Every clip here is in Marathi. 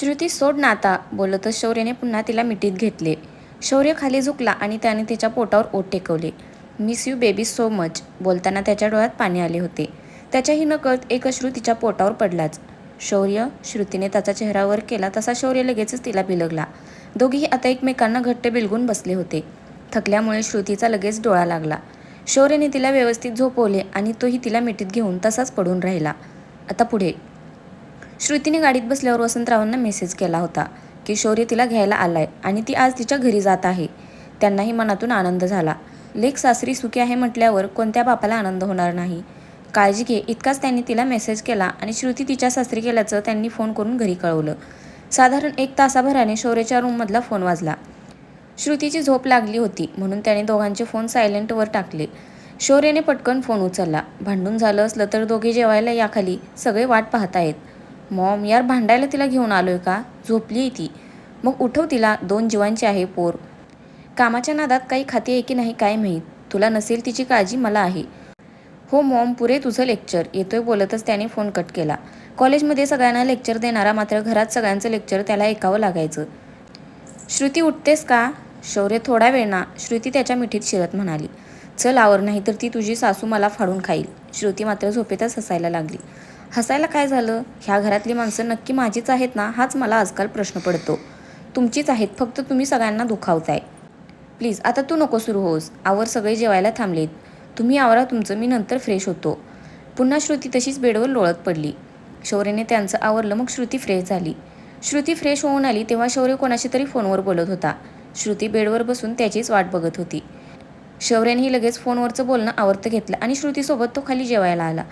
श्रुती सोड ना आता बोलतच शौर्यने पुन्हा तिला मिठीत घेतले. शौर्य खाली झुकला आणि त्याने तिच्या पोटावर ओट टेकवले. Miss you baby so much बोलताना त्याच्या डोळ्यात पाणी आले होते. त्याच्याही नकळत एक अश्रू तिच्या पोटावर पडलाच. शौर्य श्रुतीने त्याचा चेहरावर केला तसा शौर्य लगेचच तिला बिलगला. दोघीही आता एकमेकांना घट्ट बिलगून बसले होते. थकल्यामुळे श्रुतीचा लगेच डोळा लागला. शौर्यने तिला व्यवस्थित झोपवले आणि तोही तिला मिठीत घेऊन तसाच पडून राहिला. आता पुढे श्रुतीने गाडीत बसल्यावर वसंतरावांना मेसेज केला होता की शौर्य तिला घ्यायला आलाय आणि ती आज तिच्या घरी जात आहे. त्यांनाही मनातून आनंद झाला. लेख सासरी सुखी आहे म्हटल्यावर कोणत्या बापाला आनंद होणार नाही? काळजी घे इतकाच त्यांनी तिला मेसेज केला आणि श्रुती तिच्या सासरी गेल्याचं त्यांनी फोन करून घरी कळवलं. साधारण एक तासाभराने शौर्यच्या रूममधला फोन वाजला. श्रुतीची झोप लागली होती म्हणून त्याने दोघांचे फोन सायलेंटवर टाकले. शौर्यने पटकन फोन उचलला. भांडून झालं असलं तर दोघे जेवायला याखाली सगळे वाट पाहतायत. मॉम यार भांडायला तिला घेऊन आलोय का? झोपली आहे ती. मग उठव तिला दोन जीवांची आहे पोर. कामाच्या नादात काही खाती आहे की नाही काय माहीत. तुला नसेल तिची काळजी मला आहे. हो मॉम पुरे तुझं लेक्चर. येतोय बोलतच त्याने फोन कट केला. कॉलेजमध्ये सगळ्यांना लेक्चर देणारा मात्र घरात सगळ्यांचं लेक्चर त्याला ऐकावं लागायचं. श्रुती उठतेस का? शौर्य थोडा वेळ ना. श्रुती त्याच्या मिठीत शिरत म्हणाली. चल आवर नाही तर ती तुझी सासू मला फाडून खाईल. श्रुती मात्र झोपेतच हसायला लागली. हसायला काय झालं? ह्या घरातली माणसं नक्की माझीच आहेत ना? हाच मला आजकाल प्रश्न पडतो. तुमचीच आहेत फक्त तुम्ही सगळ्यांना दुखावताय. प्लीज आता तू नको सुरू होस. आवर सगळे जेवायला थांबलेत. तुम्ही आवरा तुमचं मी नंतर फ्रेश होतो. पुन्हा श्रुती तशीच बेडवर लोळत पडली. शौर्यने त्यांचं आवरलं मग श्रुती फ्रेश झाली. श्रुती फ्रेश होऊन आली तेव्हा शौर्य कोणाशी तरी फोनवर बोलत होता. श्रुती बेडवर बसून त्याचीच वाट बघत होती. शौर्यनेही लगेच फोनवरचं बोलणं आवर्त घेतलं आणि श्रुतीसोबत तो खाली जेवायला आला.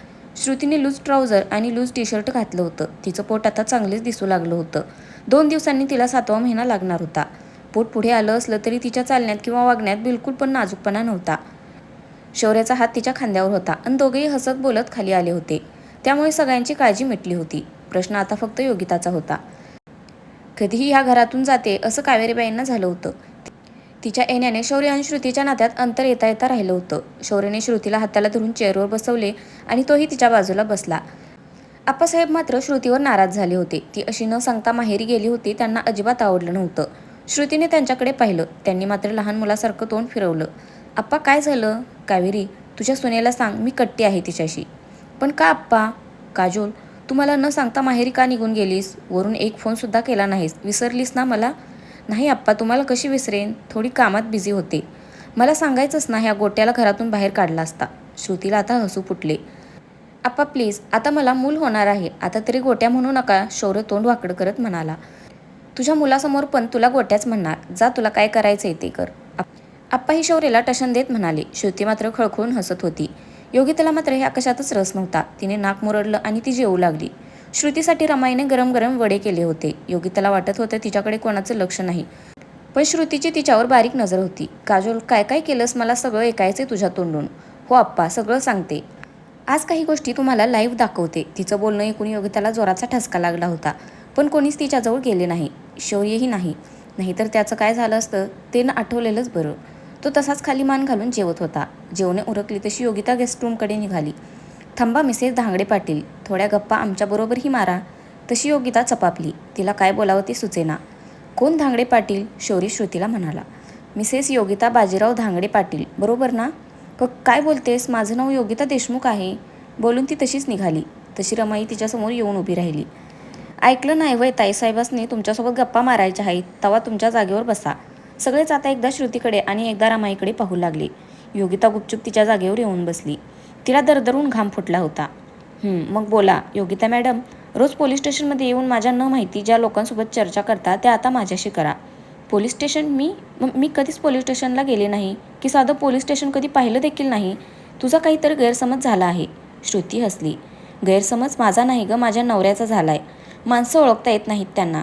श्रुतीने लूज ट्राउझर आणि लूज टी शर्ट घातलं होतं. तिचं पोट आता चांगलेच दिसू लागलं होतं. दोन दिवसांनी तिला सातवा महिना लागणार होता. पोट पुढे आलं असलं तरी तिच्या चालण्यात किंवा वागण्यात बिलकुल पण नाजूकपणा नव्हता. शौर्याचा हात तिच्या खांद्यावर होता आणि दोघेही हसत बोलत खाली आले होते. त्यामुळे सगळ्यांची काळजी मिटली होती. प्रश्न आता फक्त योगिताचा होता. कधीही ह्या घरातून जाते असं कावेरीबाईंना झालं होतं. तिच्या येण्याने शौर्य आणि श्रुतीच्या नात्यात अंतर येता येता राहिलं होतं. शौर्यने श्रुतीला हाताला धरून चेअरवर बसवले आणि तोही तिच्या बाजूला बसला. आप्पासाहेब मात्र श्रुतीवर नाराज झाले होते. ती अशी न सांगता माहेरी गेली होती त्यांना अजिबात आवडलं नव्हतं. श्रुतीने त्यांच्याकडे पाहिलं. त्यांनी मात्र लहान मुलासारखं तोंड फिरवलं. आप्पा काय झालं? कावेरी तुझ्या सुनेला सांग मी कट्टी आहे तिच्याशी. पण का आप्पा? काजोल तू मला न सांगता माहेरी का निघून गेलीस? वरून एक फोनसुद्धा केला नाहीस. विसरलीस ना मला? नाही आप्पा तुम्हाला कशी विसरेन? थोडी कामात बिझी होते. मला सांगायचंच ना ह्या गोट्याला घरातून बाहेर काढला असता. श्रुतीला आता हसू फुटले. आप्पा प्लीज आता मला मूल होणार आहे. आता तरी गोट्या म्हणू नका शौर्य तोंड वाकड करत म्हणाला. तुझ्या मुलासमोर पण तुला गोट्याच म्हणणार. जा तुला काय करायचंय ते कर. आप्पा ही शौर्यला टशन देत म्हणाले. श्रुती मात्र खळखळून हसत होती. योगिताला मात्र ह्या कशातच रस नव्हता. तिने नाक मुरडलं आणि ती जेवू लागली. श्रुतीसाठी रमाईने गरम गरम वडे केले होते. योगिताला वाटत होतं तिच्याकडे कोणाचं लक्ष नाही. पण श्रुतीची तिच्यावर बारीक नजर होती. काजोल काय काय केलंस? मला सगळं ऐकायचंय तुझ्या तोंडून. हो आप्पा सगळं सांगते. आज काही गोष्टी तुम्हाला लाईव्ह दाखवते. तिचं बोलणं ऐकून योगिताला जोराचा ठसका लागला होता. पण कोणीच तिच्याजवळ गेले नाही. शौर्यही नाही. नाहीतर त्याचं काय झालं असतं? ते न आठवलेलंच बरं. तो तसाच खाली मान घालून जेवत होता. जेवणे उरकली तशी योगिता गेस्ट रूमकडे निघाली. थांबा मिसेस धांगडे पाटील थोड्या गप्पा आमच्याबरोबरही मारा. तशी योगिता चपापली. तिला काय बोलावं ते सुचेना. कोण धांगडे पाटील? शौरी श्रुतीला म्हणाला. मिसेस योगिता बाजीराव धांगडे पाटील. बरोबर ना? क काय बोलतेस? माझं नाव योगिता देशमुख आहे. बोलून ती तशीच निघाली. तशी रमाई तिच्यासमोर येऊन उभी राहिली. ऐकलं नाही वय ताईसाहेबासनी तुमच्यासोबत गप्पा मारायच्या आहेत. तवा तुमच्या जागेवर बसा. सगळेच आता एकदा श्रुतीकडे आणि एकदा रमाईकडे पाहू लागले. योगिता गुपचूप तिच्या जागेवर येऊन बसली. तिला दरदरून घाम फुटला होता. मग बोला योगिता मॅडम रोज पोलीस स्टेशनमध्ये येऊन माझ्या न माहिती ज्या लोकांसोबत चर्चा करता त्या आता माझ्याशी करा. पोलीस स्टेशन मी मग मी कधीच पोलीस स्टेशनला गेले नाही की साधं पोलीस स्टेशन कधी पाहिलं देखील नाही. तुझा काहीतरी गैरसमज झाला आहे. श्रुती हसली. गैरसमज माझा नाही ग माझ्या नवऱ्याचा झाला आहे माणसं ओळखता येत नाहीत त्यांना.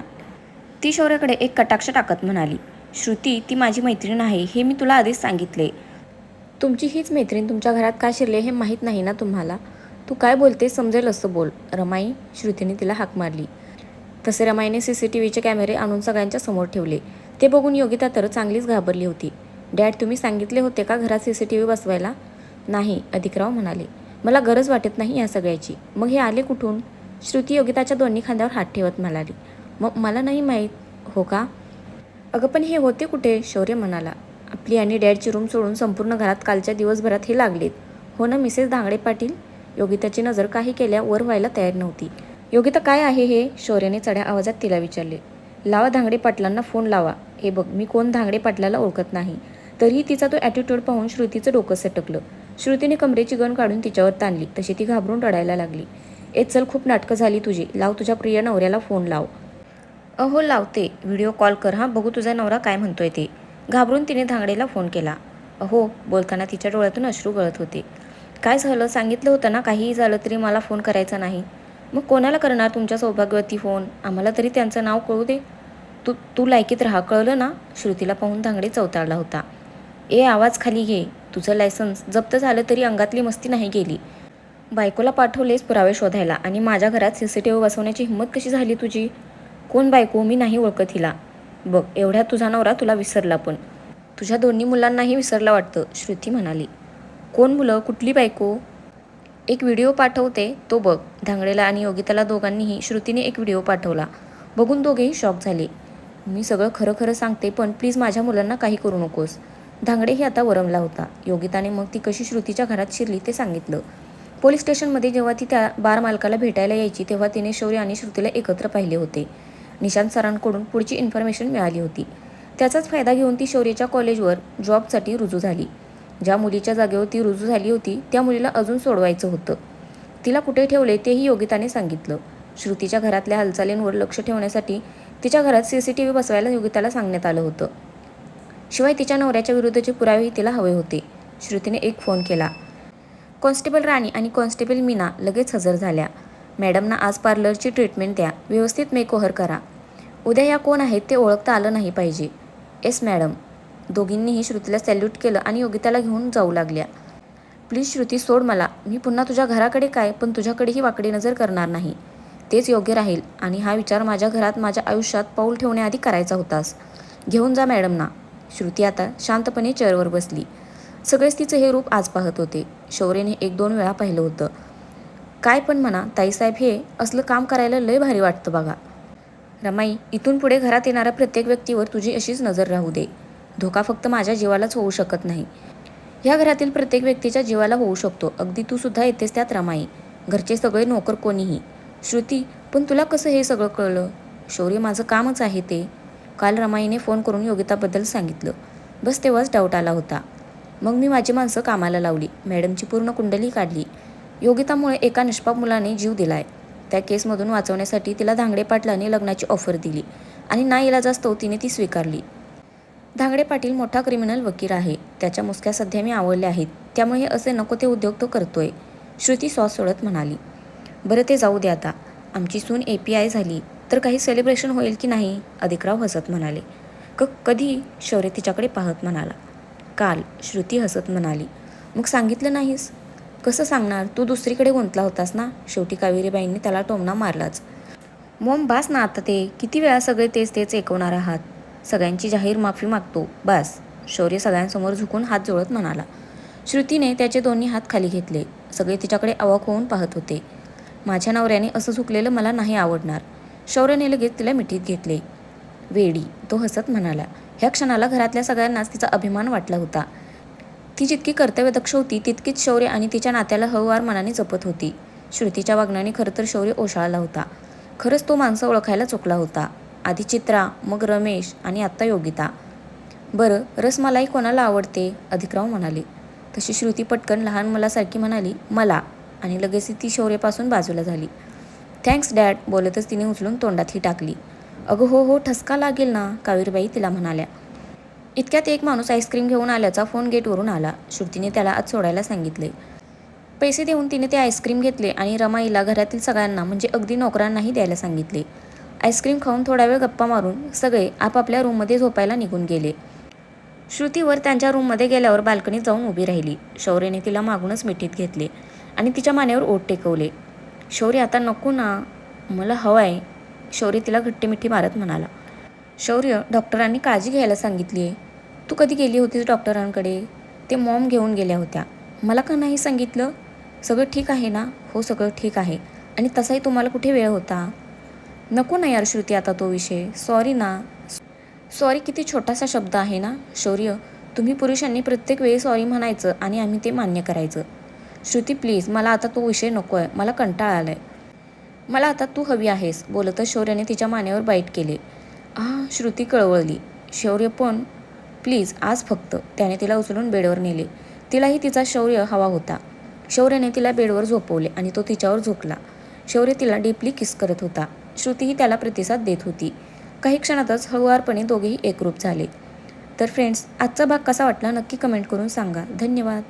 ती शौर्याकडे एक कटाक्ष टाकत म्हणाली. श्रुती ती माझी मैत्रीण आहे हे मी तुला आधीच सांगितले. तुमची हीच मैत्रीण तुमच्या घरात का शिरले हे माहीत नाही ना तुम्हाला? तू काय बोलते समजेल असं बोल. रमाई श्रुतीने तिला हाक मारली. तसे रमाईने सी सी टी व्हीचे कॅमेरे आणून सगळ्यांच्या समोर ठेवले. ते बघून योगिता तर चांगलीच घाबरली होती. डॅड तुम्ही सांगितले होते का घरात सी सी टी व्ही बसवायला? नाही अधिकराव म्हणाले. मला गरज वाटत नाही या सगळ्याची. मग हे आले कुठून? श्रुती योगिताच्या दोन्ही खांद्यावर हात ठेवत म्हणाली. मग मला नाही माहीत. हो का? अगं पण हे होते कुठे? शौर्य म्हणाला. आपली आणि डॅडची रूम सोडून संपूर्ण घरात कालच्या दिवसभरात हे लागलेत. हो ना मिसेस धांगडे पाटील? योगिताची नजर काही केल्या वर व्हायला तयार नव्हती. योगिता काय आहे हे? शौर्याने चढ्या आवाजात तिला विचारले. लावा धांगडे पाटलांना फोन लावा. हे बघ मी कोण धांगडे पाटलाला ओळखत नाही. तरीही तिचा तो ॲटिट्यूड पाहून श्रुतीचं डोकं सटकलं. श्रुतीने कमरेची गण काढून तिच्यावर ताणली. तशी ती घाबरून रडायला लागली. ए चल खूप नाटकं झाली तुझी. लाव तुझ्या प्रिय नवऱ्याला फोन लाव. अहो लावते. व्हिडिओ कॉल कर हां? बघू तुझा नवरा काय म्हणतोय ते. घाबरून तिने धांगडेला फोन केला. अहो बोलताना तिच्या डोळ्यातून अश्रू गळत होते. काय झालं? सांगितलं होतं ना काहीही झालं तरी मला फोन करायचा नाही. मग कोणाला करणार तुमच्या सौभाग्यवती फोन? आम्हाला तरी त्यांचं नाव कळू दे. तू तू लायकीत राहा. कळलं ना? श्रुतीला पाहून धांगडे चवताळला होता. ए आवाज खाली घे. तुझं लायसन्स जप्त झालं तरी अंगातली मस्ती नाही गेली. बायकोला पाठवलेच पुरावे शोधायला आणि माझ्या घरात सी सी टी व्ही बसवण्याची हिंमत कशी झाली तुझी? कोण बायको? मी नाही ओळखत हिला. बघ एवढ्या तुझा नवरा तुला विसरला पण. तुझ्या दोन्ही मुलांनाही विसरला वाटतं श्रुती म्हणाली. कोण मुलं? कुठली बायको? एक व्हिडिओ पाठवते तो बघ. धांगडेला आणि योगिताला दोघांनीही श्रुतीने एक व्हिडिओ पाठवला. बघून दोघेही शॉक झाले. मी सगळं खरं खरं सांगते पण प्लीज माझ्या मुलांना काही करू नकोस. धांगडेही आता वरमला होता. योगिताने मग ती कशी श्रुतीच्या घरात शिरली ते सांगितलं. पोलीस स्टेशनमध्ये जेव्हा ती त्या बार मालकाला भेटायला यायची तेव्हा तिने शौर्य आणि श्रुतीला एकत्र पाहिले होते. निशांत सरांकडून पुढची इन्फॉर्मेशन मिळाली होती. त्याचाच फायदा घेऊन ती शौर्यच्या कॉलेजवर जॉबसाठी रुजू झाली. ज्या मुलीच्या जागेवर ती रुजू झाली होती त्या मुलीला अजून सोडवायचं होतं. तिला कुठे ठेवले तेही योगिताने सांगितलं. श्रुतीच्या घरातल्या हालचालींवर लक्ष ठेवण्यासाठी तिच्या घरात सी सी टी व्ही बसवायला योगिताला सांगण्यात आलं होतं. शिवाय तिच्या नवऱ्याच्या विरुद्धचे पुरावेही तिला हवे होते. श्रुतीने एक फोन केला. कॉन्स्टेबल राणी आणि कॉन्स्टेबल मीना लगेच हजर झाल्या. मॅडमना आज पार्लरची ट्रीटमेंट द्या व्यवस्थित मेकओव्हर करा. उद्या या कोण आहेत ते ओळखता आलं नाही पाहिजे. Yes madam. दोघींनीही श्रुतीला सॅल्यूट केलं आणि योगिताला घेऊन जाऊ लागल्या. प्लीज श्रुती सोड मला. मी पुन्हा तुझ्या घराकडे काय पण तुझ्याकडेही वाकडी नजर करणार नाही. तेच योग्य राहील आणि हा विचार माझ्या घरात माझ्या आयुष्यात पाऊल ठेवण्याआधी करायचा होतास. घेऊन जा मॅडमना. श्रुती आता शांतपणे चेअरवर बसली. सगळेच तिचं हे रूप आज पाहत होते. शौर्यने एक दोन वेळा पाहिलं होतं. काय पण म्हणा ताईसाहेब हे असलं काम करायला लय भारी वाटतं बघा. रमाई इथून पुढे घरात येणाऱ्या प्रत्येक व्यक्तीवर तुझी अशीच नजर राहू दे. धोका फक्त माझ्या जीवालाच होऊ शकत नाही. ह्या घरातील प्रत्येक व्यक्तीच्या जीवाला होऊ शकतो. अगदी तू सुद्धा येतेस त्यात रमाई. घरचे सगळे नोकर कोणीही. श्रुती पण तुला कसं हे सगळं कळलं? शौर्य माझं कामच आहे ते. काल रमाईने फोन करून योगिताबद्दल सांगितलं. बस तेव्हाच डाऊट आला होता. मग मी माझी माणसं कामाला लावली. मॅडमची पूर्ण कुंडली काढली. योगितामुळे एका निष्पाप मुलाने जीव दिलाय. त्या केसमधून वाचवण्यासाठी तिला धांगडे पाटलाने लग्नाची ऑफर दिली आणि ना इलाजास्तव तिने ती स्वीकारली. धांगडे पाटील मोठा क्रिमिनल वकील आहे. त्याच्या मुसक्या सध्या मी आवडल्या आहेत. त्यामुळे हे असे नको ते उद्योग तो करतोय श्रुती श्वास सोडत म्हणाली. बरं ते जाऊ दे आता. आमची सून ए पी आय झाली तर काही सेलिब्रेशन होईल की नाही? अधिकराव हसत म्हणाले. क कधी? शौर्य तिच्याकडे पाहत म्हणाला. काल श्रुती हसत म्हणाली. मग सांगितलं नाहीस? कसं सांगणार? तू दुसरीकडे गुंतला होतास ना? शेवटी कावेरीबाईंनी त्याला टोमणा मारलाच. मोम बास ना आता ते. किती वेळा सगळे तेच तेच ऐकवणार आहात? सगळ्यांची जाहीर माफी मागतो. बास. शौर्य सगळ्यांसमोर झुकून हात जोडत म्हणाला. श्रुतीने त्याचे दोन्ही हात खाली घेतले. सगळे तिच्याकडे अवाक होऊन पाहत होते. माझ्या नवऱ्याने असं झुकलेलं मला नाही आवडणार. शौर्यने लगेच तिला मिठीत घेतले. वेडी तो हसत म्हणाला. ह्या क्षणाला घरातल्या सगळ्यांनाच तिचा अभिमान वाटला होता. ती जितकी कर्तव्यदक्ष होती तितकीच शौर्य आणि तिच्या नात्याला हळूवार मनाने जपत होती. श्रुतीच्या वागण्याने खरं तर शौर्य ओशाळला होता. खरंच तो माणसं ओळखायला चुकला होता. आधी चित्रा मग रमेश आणि आत्ता योगिता. बरं रसमलाई कोणाला आवडते? अधिकराव म्हणाले. तशी श्रुती पटकन लहान मुलासारखी म्हणाली मला. आणि लगेच ती शौर्यपासून बाजूला झाली. थँक्स डॅड बोलतच तिने उचलून तोंडात ही टाकली. अगं हो हो ठसका लागेल ना कावीरबाई तिला म्हणाल्या. इतक्यात एक माणूस आईस्क्रीम घेऊन आल्याचा फोन गेटवरून आला. श्रुतीने त्याला आज सोडायला सांगितले. पैसे देऊन तिने ते आईस्क्रीम घेतले आणि रमाईला घरातील सगळ्यांना म्हणजे अगदी नोकरांनाही द्यायला सांगितले. आईस्क्रीम खाऊन थोडा वेळ गप्पा मारून सगळे आपापल्या रूममध्ये झोपायला निघून गेले. श्रुतीवर त्यांच्या रूममध्ये गेल्यावर बाल्कनीत जाऊन उभी राहिली. शौर्यने तिला मागूनच मिठीत घेतले आणि तिच्या मानेवर ओठ टेकवले. शौर्य आता नको ना. मला हवं आहे. शौर्य तिला घट्टी मिठी मारत म्हणाला. शौर्य डॉक्टरांनी काळजी घ्यायला सांगितली आहे तू कधी गेली होतीस डॉक्टरांकडे? ते मॉम घेऊन गेल्या होत्या. मला का नाही सांगितलं? सगळं ठीक आहे ना? हो सगळं ठीक आहे. आणि तसाही तुम्हाला कुठे वेळ होता? नको ना यार श्रुती आता तो विषय. सॉरी ना. सॉरी किती छोटासा शब्द आहे ना? शौर्य. तुम्ही पुरुषांनी प्रत्येक वेळी सॉरी म्हणायचं आणि आम्ही ते मान्य करायचं. श्रुती प्लीज मला आता तो विषय नको आहे मला कंटाळा आला आहे मला आता तू हवी आहेस बोलतच शौर्याने तिच्या मानेवर बाईट केले. आ श्रुती कळवळली. शौर्य पण प्लीज आज फक्त. त्याने तिला उचलून बेडवर नेले. तिलाही तिचा शौर्य हवा होता. शौर्याने तिला बेडवर झोपवले आणि तो तिच्यावर झोपला. शौर्य तिला डीपली किस करत होता. श्रुतीही त्याला प्रतिसाद देत होती. काही क्षणातच हळुवारपणे दोघेही एकरूप झाले. तर फ्रेंड्स आजचा भाग कसा वाटला नक्की कमेंट करून सांगा. धन्यवाद.